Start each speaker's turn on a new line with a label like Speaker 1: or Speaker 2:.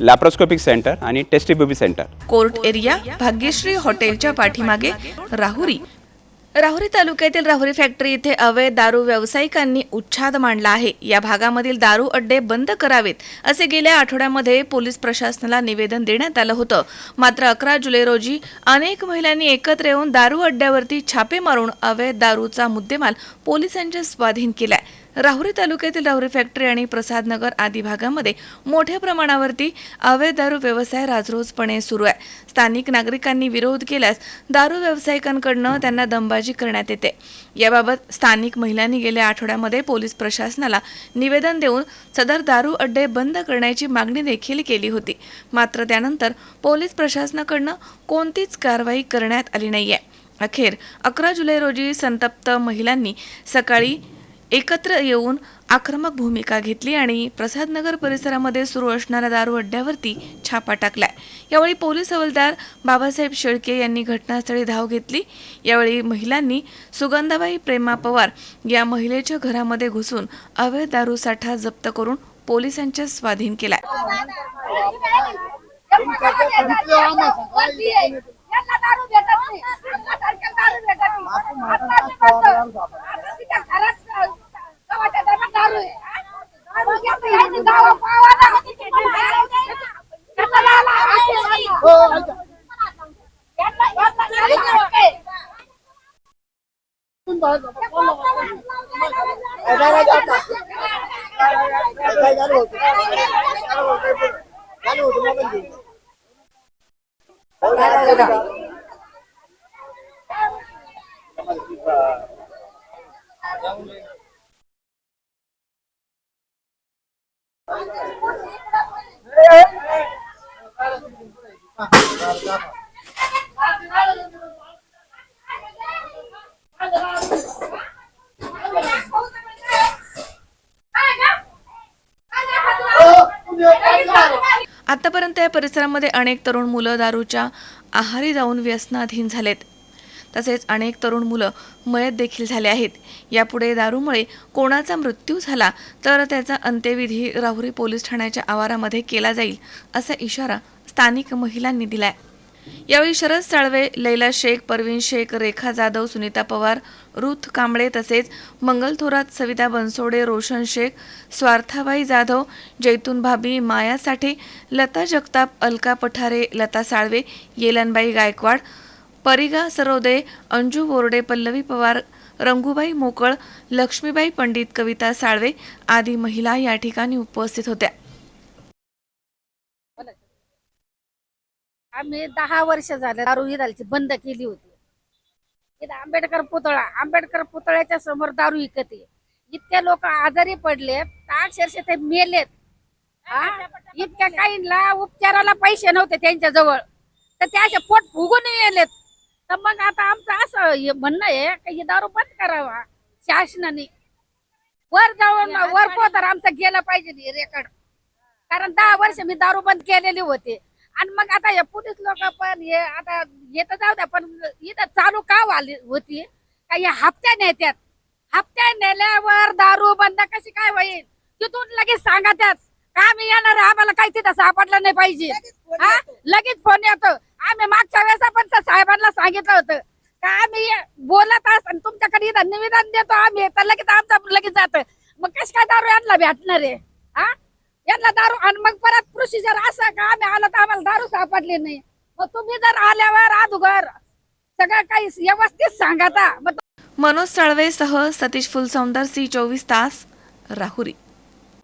Speaker 1: Laparoscopic centre आणि test tube baby centre
Speaker 2: court area Bhagyashree हॉटेलच्या पाठीमागे राहुरी. राहुरी तालुक्यातील राहुरी फॅक्टरी इथे अवैध दारू व्यावसायिकांनी उच्छाद मांडला आहे. या भागामधील दारू अड्डे बंद करावेत असे गेल्या आठवड्यामध्ये पोलीस प्रशासनाला निवेदन देण्यात आलं होतं. मात्र अकरा जुलै रोजी अनेक महिलांनी एकत्र येऊन दारू अड्ड्यावरती छापे मारून अवैध दारूचा मुद्देमाल पोलिसांच्या स्वाधीन केलाय. राहुरी तालुक्यातील राहुरी फॅक्टरी आणि प्रसादनगर आदी भागामध्ये मोठ्या प्रमाणावरती अवैध दारू व्यवसाय राजरोजपणे सुरू आहे. स्थानिक नागरिकांनी विरोध केल्यास दारू व्यावसायिकांकडनं त्यांना दमबाजी करण्यात येते. याबाबत स्थानिक महिलांनी गेल्या आठवड्यामध्ये पोलीस प्रशासनाला निवेदन देऊन सदर दारू अड्डे बंद करण्याची मागणी देखील केली होती. मात्र त्यानंतर पोलीस प्रशासनाकडनं कोणतीच कारवाई करण्यात आली नाहीये. अखेर अकरा जुलै रोजी संतप्त महिलांनी सकाळी एकत्र येऊन आक्रमक भूमिका घेतली आणि प्रसादनगर परिसरामध्ये सुरू असणाऱ्या दारू अड्ड्यावरती छापा टाकलाय. यावेळी पोलीस हवालदार बाबासाहेब शेळके यांनी घटनास्थळी धाव घेतली. यावेळी महिलांनी सुगंधाबाई प्रेमा पवार या महिलेच्या घरामध्ये घुसून अवैध दारू साठा जप्त करून पोलिसांच्या स्वाधीन केलाय
Speaker 3: यांना दारू भेटत नाही यांना सारख्या दारू भेटत नाही आता आम्ही बसतो. आता तिच्या घरात गावाच्या दरम्यान दारू आहे मग आता यांनी दारू पावा ना. यांना लाला आहे. यांना- यांना लाला आहे.
Speaker 2: आतापर्यंत या परिसरामध्ये अनेक तरुण मुलं दारूच्या आहारी जाऊन व्यसनाधीन झालेत. तसेच अनेक तरुण मुलं मयत देखील झाले आहेत. यापुढे दारूमुळे कोणाचा मृत्यू झाला तर त्याचा अंत्यविधी राहुरी पोलीस ठाण्याच्या आवारामध्ये केला जाईल असा इशारा स्थानिक महिलांनी दिलाय. यावेळी शरद साळवे लैला शेख परवीन शेख रेखा जाधव सुनीता पवार रुथ कांबळे तसेच मंगल थोरात सविता बनसोडे रोशन शेख स्वार्थाबाई जाधव जैतून भाभी माया साठे लता जगताप अलका पठारे लता साळवे येलनबाई गायकवाड परिगा सरोदे अंजू बोर्डे पल्लवी पवार रंगूबाई मोकळ लक्ष्मीबाई पंडित कविता साळवे आदी महिला या ठिकाणी उपस्थित होत्या.
Speaker 3: आम्ही दहा वर्ष झाले दारू विरायची बंद केली होती. इथं आंबेडकर पुतळा आंबेडकर पुतळ्याच्या समोर दारू विकत इतके लोक आजारी पडलेत अक्षरशः ते मेलेत. इतक्या काहींना उपचाराला पैसे नव्हते त्यांच्या जवळ तर ते असे पोट फुगून मेलेत तर मग आता आमचं असं म्हणणं आहे की ही दारू बंद करावा शासनाने. वर जाऊन वर पोतर आमचं गेलं पाहिजे रेकॉर्ड कारण दहा वर्ष मी दारू बंद केलेली होते. आणि मग आता हे पोलीस लोक पण हे आता येत जाऊ द्या पण इथं चालू का वाली होती? का हे हप्त्या नेत्यात? हप्त्या नेल्यावर दारू बंद कशी काय होईल? तिथून लगेच सांगा त्यात. का आम्ही येणार? आम्हाला काही तिथं सापडलं नाही पाहिजे. हा? लगेच फोन येतो. आम्ही मागच्या वेळेस पण त्या साहेबांना सांगितलं होतं. का आम्ही बोलत असताना तुमच्याकडे इथं निवेदन देतो आम्ही तर लगेच आमचं लगेच जात. मग कस काय दारू यांना भेटणार आहे? हा? यांना दारू आणि मग परत प्रोसिजर असं का आम्ही आलो तर आम्हाला दारू सापडली नाही? मग तुम्ही जर आल्यावर अगोदर सगळं काही व्यवस्थित सांगा मग
Speaker 2: मनोज साळवेसह सतीश फुलसौंदर सी चोवीस तास राहुरी.